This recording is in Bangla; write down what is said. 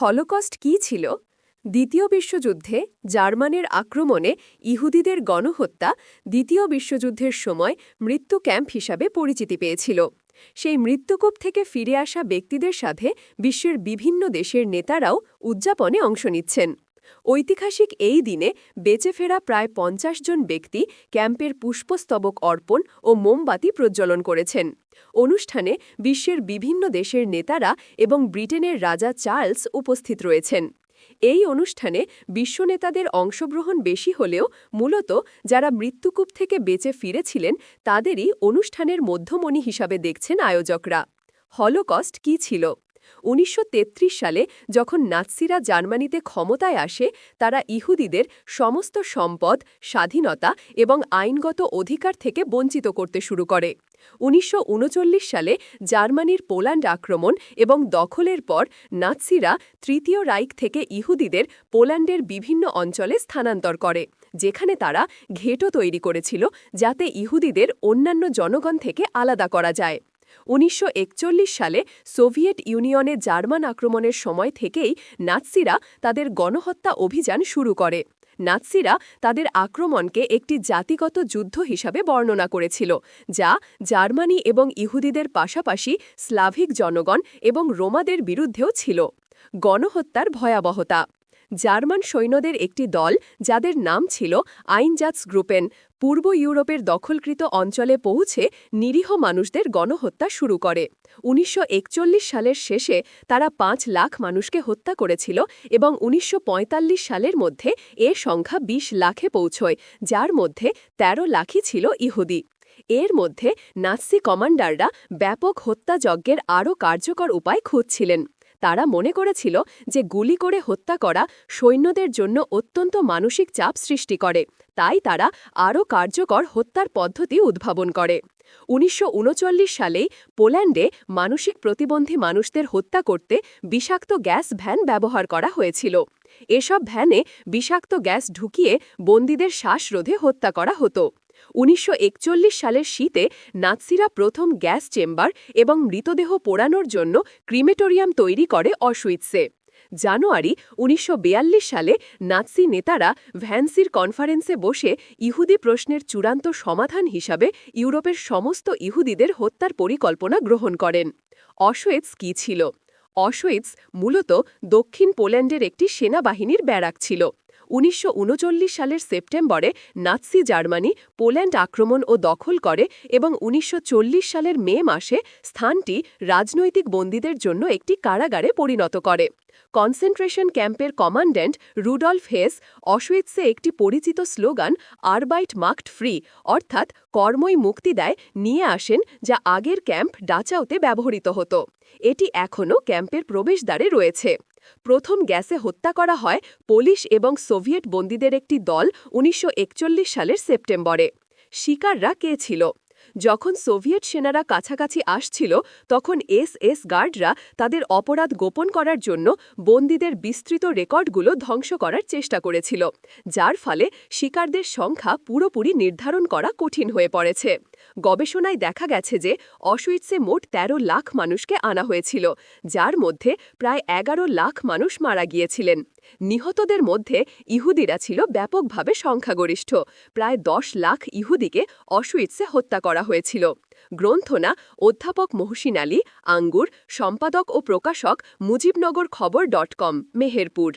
হলোকস্ট কি ছিল? দ্বিতীয় বিশ্বযুদ্ধে জার্মানের আক্রমণে ইহুদিদের গণহত্যা দ্বিতীয় বিশ্বযুদ্ধের সময় মৃত্যু ক্যাম্প হিসাবে পরিচিতি পেয়েছিল। সেই মৃত্যুকূপ থেকে ফিরে আসা ব্যক্তিদের সাথে বিশ্বের বিভিন্ন দেশের নেতারাও উদযাপনে অংশ নিচ্ছেন। ঐতিহাসিক এই দিনে বেঁচে ফেরা প্রায় পঞ্চাশ জন ব্যক্তি ক্যাম্পের পুষ্পস্তবক অর্পণ ও মোমবাতি প্রজ্বলন করেছেন। অনুষ্ঠানে বিশ্বের বিভিন্ন দেশের নেতারা এবং ব্রিটেনের রাজা চার্লস উপস্থিত রয়েছেন। এই অনুষ্ঠানে বিশ্বনেতাদের অংশগ্রহণ বেশি হলেও মূলত যারা মৃত্যুকূপ থেকে বেঁচে ফিরেছিলেন তাদেরই অনুষ্ঠানের মধ্যমণি হিসাবে দেখছেন আয়োজকরা। হলোকস্ট কি ছিল? উনিশশো তেত্রিশ সালে যখন নাৎসিরা জার্মানিতে ক্ষমতায় আসে, তারা ইহুদিদের সমস্ত সম্পদ, স্বাধীনতা এবং আইনগত অধিকার থেকে বঞ্চিত করতে শুরু করে। উনিশশো উনচল্লিশ সালে জার্মানির পোল্যান্ড আক্রমণ এবং দখলের পর নাৎসিরা তৃতীয় রাইক থেকে ইহুদিদের পোল্যান্ডের বিভিন্ন অঞ্চলে স্থানান্তর করে, যেখানে তারা ঘেটো তৈরি করেছিল যাতে ইহুদিদের অন্যান্য জনগণ থেকে আলাদা করা যায়। উনিশশো একচল্লিশ সালে সোভিয়েত ইউনিয়নে জার্মান আক্রমণের সময় থেকেই নাৎসিরা তাদের গণহত্যা অভিযান শুরু করে। নাৎসিরা তাদের আক্রমণকে একটি জাতিগত যুদ্ধ হিসাবে বর্ণনা করেছিল, যা জার্মানি এবং ইহুদিদের পাশাপাশি স্লাভিক জনগণ এবং রোমাদের বিরুদ্ধেও ছিল। গণহত্যার ভয়াবহতা জার্মান সৈন্যদের একটি দল, যাদের নাম ছিল আইনজাৎস গ্রুপেন পূর্ব ইউরোপের দখলকৃত অঞ্চলে পৌঁছে নিরীহ মানুষদের গণহত্যা শুরু করে। উনিশশো একচল্লিশ সালের শেষে তারা পাঁচ লাখ মানুষকে হত্যা করেছিল এবং উনিশশো পঁয়তাল্লিশ সালের মধ্যে এ সংখ্যা ২০ লাখে পৌঁছয়, যার মধ্যে ১৩ লাখই ছিল ইহুদি। এর মধ্যে নাৎসি কমান্ডাররা ব্যাপক হত্যাযজ্ঞের আরও কার্যকর উপায় খুঁজছিলেন। তারা মনে করেছিল যে গুলি করে হত্যা করা সৈন্যদের জন্য অত্যন্ত মানসিক চাপ সৃষ্টি করে। তাই তারা আরও কার্যকর হত্যার পদ্ধতি উদ্ভাবন করে। উনিশশো উনচল্লিশ সালেই পোল্যান্ডে মানসিক প্রতিবন্ধী মানুষদের হত্যা করতে বিষাক্ত গ্যাস ভ্যান ব্যবহার করা হয়েছিল। এসব ভ্যানে বিষাক্ত গ্যাস ঢুকিয়ে বন্দীদের শ্বাসরোধে হত্যা করা হতো। উনিশশো একচল্লিশ সালের শীতে নাৎসিরা প্রথম গ্যাস চেম্বার এবং মৃতদেহ পোড়ানোর জন্য ক্রিমেটোরিয়াম তৈরি করে অসুইৎসে। জানুয়ারি উনিশশো সালে নাৎসি নেতারা ভ্যান্সির কনফারেন্সে বসে ইহুদি প্রশ্নের চূড়ান্ত সমাধান হিসাবে ইউরোপের সমস্ত ইহুদিদের হত্যার পরিকল্পনা গ্রহণ করেন। অশোয়েৎস কী ছিল? অশোয়েৎস মূলত দক্ষিণ পোল্যান্ডের একটি সেনাবাহিনীর ব্যারাক ছিল। উনিশশো উনচল্লিশ সালের সেপ্টেম্বরে নাৎসি জার্মানি পোল্যান্ড আক্রমণ ও দখল করে এবং উনিশশো চল্লিশ সালের মে মাসে স্থানটি রাজনৈতিক বন্দীদের জন্য একটি কারাগারে পরিণত করে। কনসেন্ট্রেশন ক্যাম্পের কমান্ড্যান্ট রুডলফ হেস অশোয়েৎসে একটি পরিচিত স্লোগান, আরবাইট মার্কড ফ্রি অর্থাৎ কর্মই মুক্তি দেয়, নিয়ে আসেন, যা আগের ক্যাম্প ডাচাউতে ব্যবহৃত হতো। এটি এখনও ক্যাম্পের প্রবেশদ্বারে রয়েছে। প্রথম গ্যাসে হত্যা করা হয় পোলিশ এবং সোভিয়েট বন্দীদের একটি দল উনিশশো একচল্লিশ সালের সেপ্টেম্বরে। শিকাররা কে ছিল? যখন সোভিয়েট সেনারা কাছাকাছি আসছিল, তখন এস এস গার্ডরা তাদের অপরাধ গোপন করার জন্য বন্দীদের বিস্তৃত রেকর্ডগুলো ধ্বংস করার চেষ্টা করেছিল, যার ফলে শিকারদের সংখ্যা পুরোপুরি নির্ধারণ করা কঠিন হয়ে পড়েছে। গবেষণায় দেখা গেছে যে অসুইটসে মোট ১৩ লাখ মানুষকে আনা হয়েছিল, যার মধ্যে প্রায় এগারো লাখ মানুষ মারা গিয়েছিলেন। নিহতদের মধ্যে ইহুদিরা ছিল ব্যাপকভাবে সংখ্যাগরিষ্ঠ, প্রায় দশ লাখ ইহুদিকে অসুইটসে হত্যা করা হয়েছিল। গ্রন্থনা অধ্যাপক মহসিন আলী, আঙ্গুর, সম্পাদক ও প্রকাশক মুজিবনগর খবর ডট কম, মেহেরপুর।